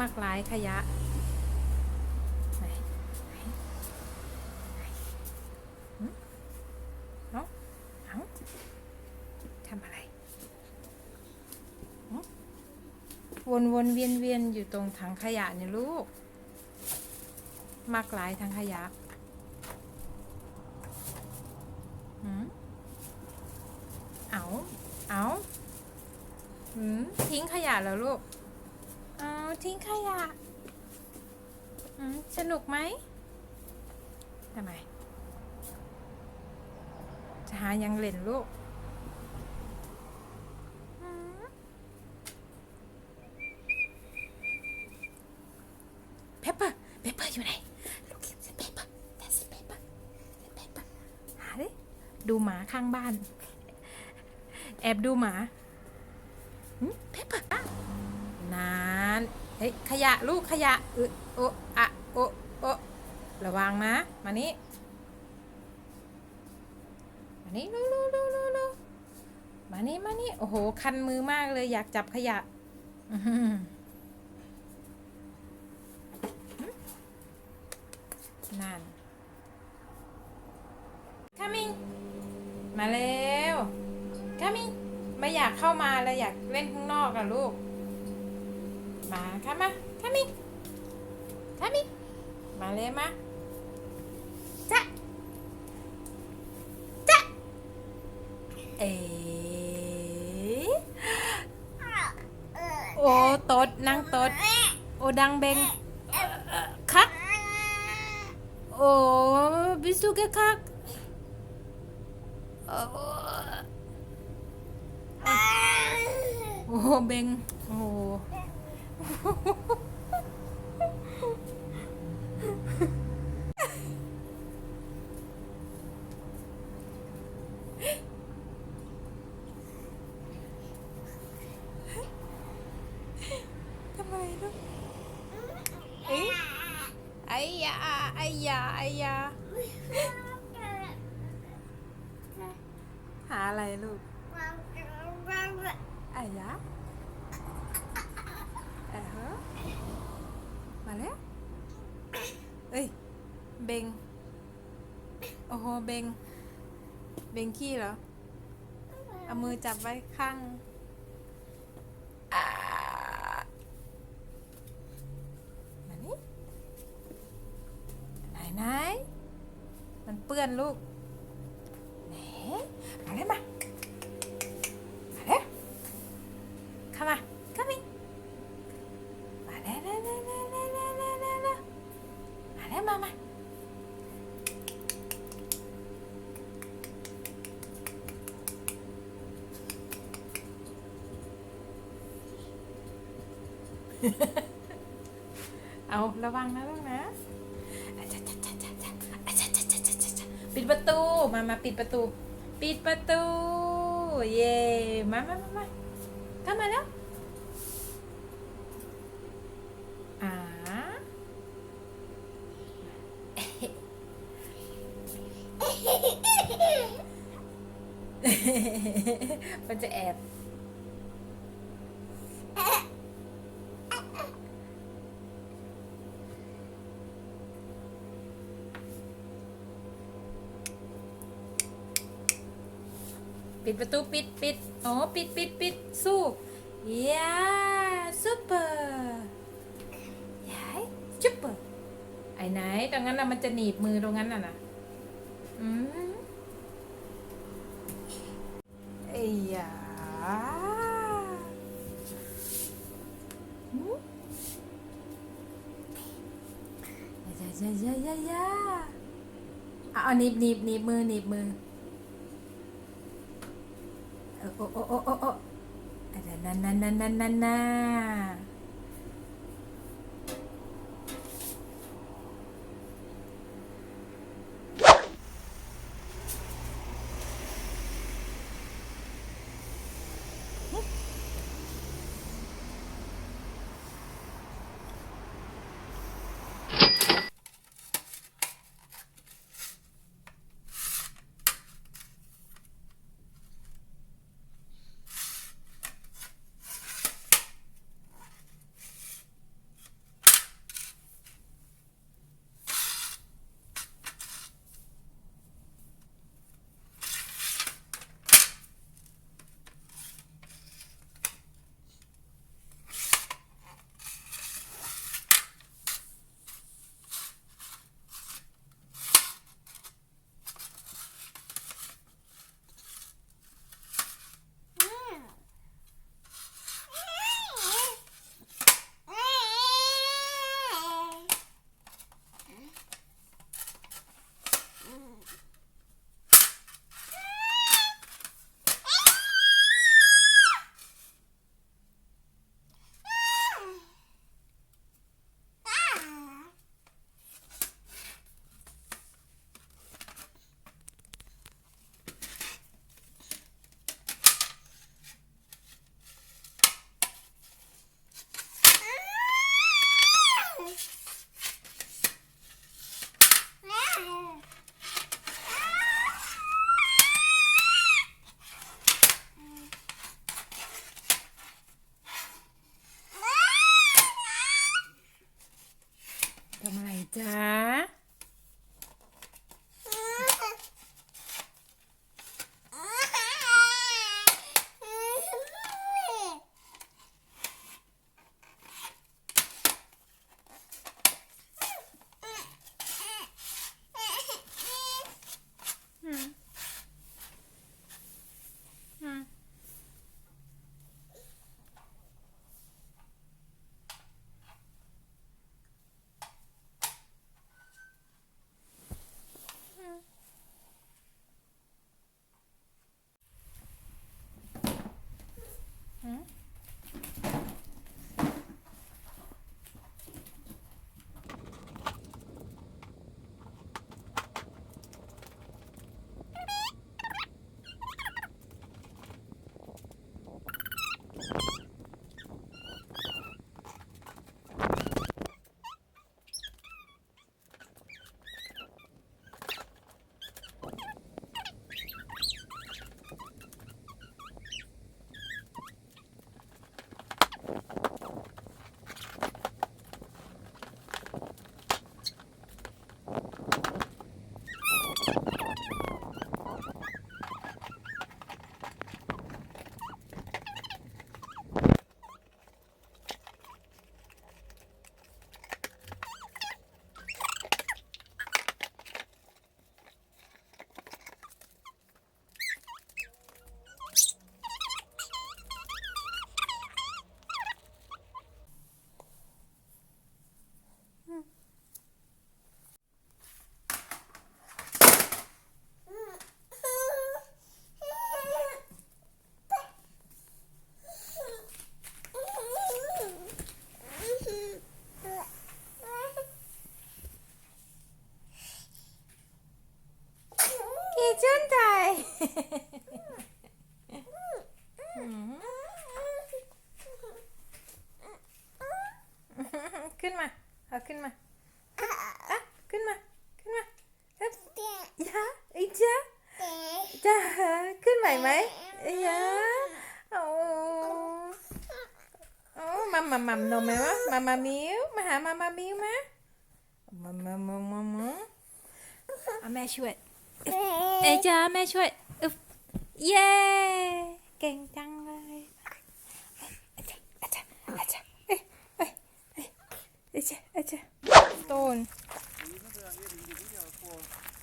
มักหลายขยะทำอะไร วนวนเวียนเวียนอยู่ตรงถังขยะเนี่ยลูกมักหลายถังขยะเอา เอาหืมทิ้งขยะแล้วลูก ทิ้งขยะอืมสนุกไหมทำไม จะหายังเล่นลูกเพปเปอร์เพปเปอร์อยู่ไหนลูกเห็นเซนเพปเปอร์แต่เซนเพปเปอร์เพปเปอร์หาดิดูหมาข้างบ้าน แอบดูหมาเพปเปอร์ นาน เฮ้ยขยะลูกขยะอึโอะอะโอโอระวังนะ มานี่มานี่ลูลูลูลูลูมานี่มานี่โอ้โห คันมือมากเลยอยากจับขยะนั่น coming มาเร็ว coming ไม่อยากเข้ามาเลยอยากเล่นข้างนอกอะลูก มาค่ะมาค่ะมิค่ะมิมาเลยมาจ้ะจ้ะเอ๋โอ้ตดนั่งตดโอ้ดังเบงคักโอ้บิสุกะคักโอ้โอ้เบงโอ้ ทำไมลูกเอ้ยไอ้ยาไอ้ยาไอ้ยาหาอะไรลูกไอ้ยาเออฮะมาแล้วเอ้ย เบง โอ้โห เบง เบงขี้เหรอ เอามือจับไว้ข้างอ่ามานี่ไหนไหนมันเปื้อนลูก เอาระวังนะลูกนะอาจ๊ะปิดประตู มามาปิดประตู ปิดประตู เย่มามามามาเข้ามาแล้วอ่ามันจะแอบ ดประตูปิดปิดอ๋อปิดปิดปิดสู้ยาซูเปอร์ยายซุปเปอร์ไอ้ไหนตรงนั้นน่ะมันจะหนีบมือตรงนั้นน่ะนะอืมไอ้ยาหืมยายายายายาอะเอาหนีบหนีบหนีบมือหนีบมือ 哦哦哦哦哦，啦啦啦啦啦啦啦。 ขึ้นมาอะขึ้นมา ขึ้นมาเอ๊ะยะไอ้จ๊ะจ้าขึ้นไหวไหมไอ้ยะโอ้โอ้มามามัมนมไหมวะมามามิวมาหามามามิวมามามามามามาเอาแม่ช่วยเอยจ้าแม่ช่วยอึ๊บเย้เก่งจังเลยอาจารย์อาจารย์อาจารย์เอ้ยเอ้ยเอ้ย อาจารย์อาจารย์ต้น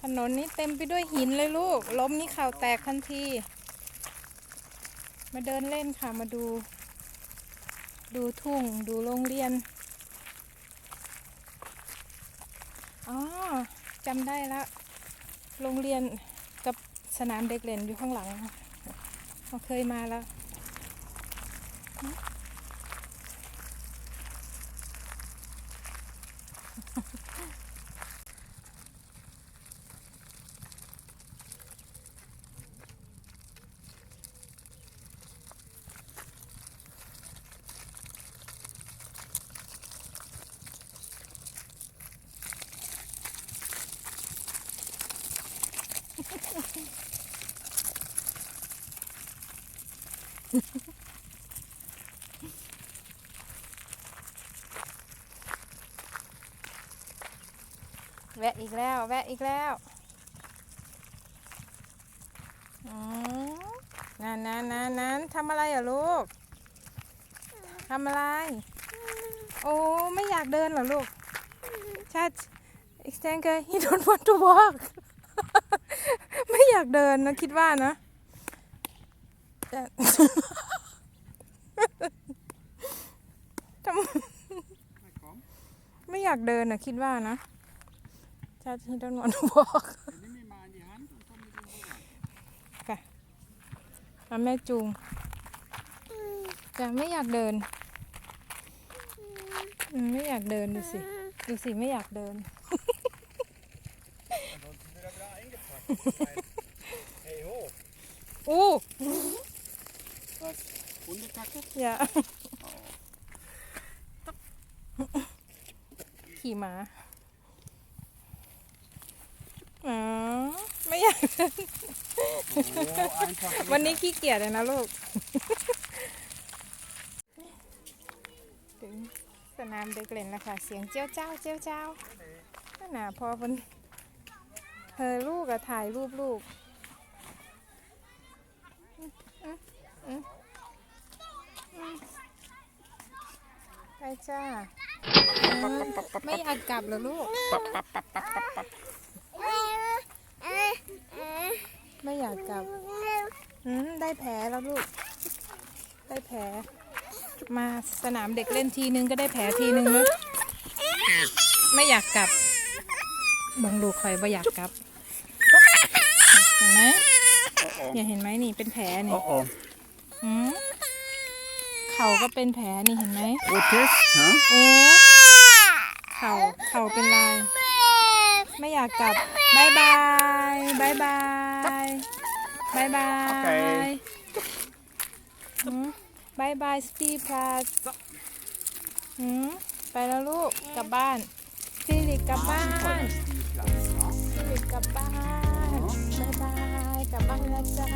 ถนนนี้เต็มไปด้วยหินเลยลูก ล้มนี่เข่าแตกทันที มาเดินเล่นค่ะมาดู ดูทุ่ง ดูโรงเรียน อ๋อจำได้แล้วโรงเรียนกับสนามเด็กเล่นอยู่ข้างหลังเราเคยมาแล้ว แวะอีกแล้ว แวะอีกแล้วอืมนั่นนั่นนั่นนั่นทำอะไรอะลูกทำอะไร โอ้ไม่อยากเดินเหรอลูกชัด extender he don't want to walk ไม่อยากเดินนะคิดว่านะแต่ทำไม่อยากเดินนะคิดว่านะ ชัด he don't want to walk Nimm ihn mal in die Hand und komm mit ihm rüber. อะแม่จูงจะไม่อยากเดินอืมไม่อยากเดินดูสิ ดูสิไม่อยากเดิน Ansonsten wird er wieder eingepackt. hey ho, อู้ was? Hundekacke? อย่าขี่ม้าอ๋อไม่อยากเดิน So einfach. วันนี้ขี้เกียจเลยนะลูก ถึงสนามเด็กเล่นแล้วค่ะ เสียงเจ้าเจ้าเจ้าเจ้าขนาดพอมันเธอลูกอะถ่ายรูปลูกอืมอืมอืมอืมไปจ้าอืมไม่อยากกลับเหรอลูก ไม่อยากกลับอืมได้แผลแล้วลูก ได้แผล มาสนามเด็กเล่นทีนึงก็ได้แผลทีนึงแล้วไม่อยากกลับบังลูกคอยไม่อยากกลับเห็นไหมอย่าเห็นไหมนี่เป็นแผลนี่ Uh oh. อืมเข่าก็เป็นแผลนี่เห็นไหม Otis, huh? โอ้เข่าเข่าเป็นลาย ไม่อยากกลับบายบายบายบาย บายบายโอเคอืมบายบายสตีพลัสอืมไปแล้วลูก กลับบ้านฟิลิปกลับบ้าน ฟิลิปกลับบ้านบายบาย กลับบ้านแล้วจ้า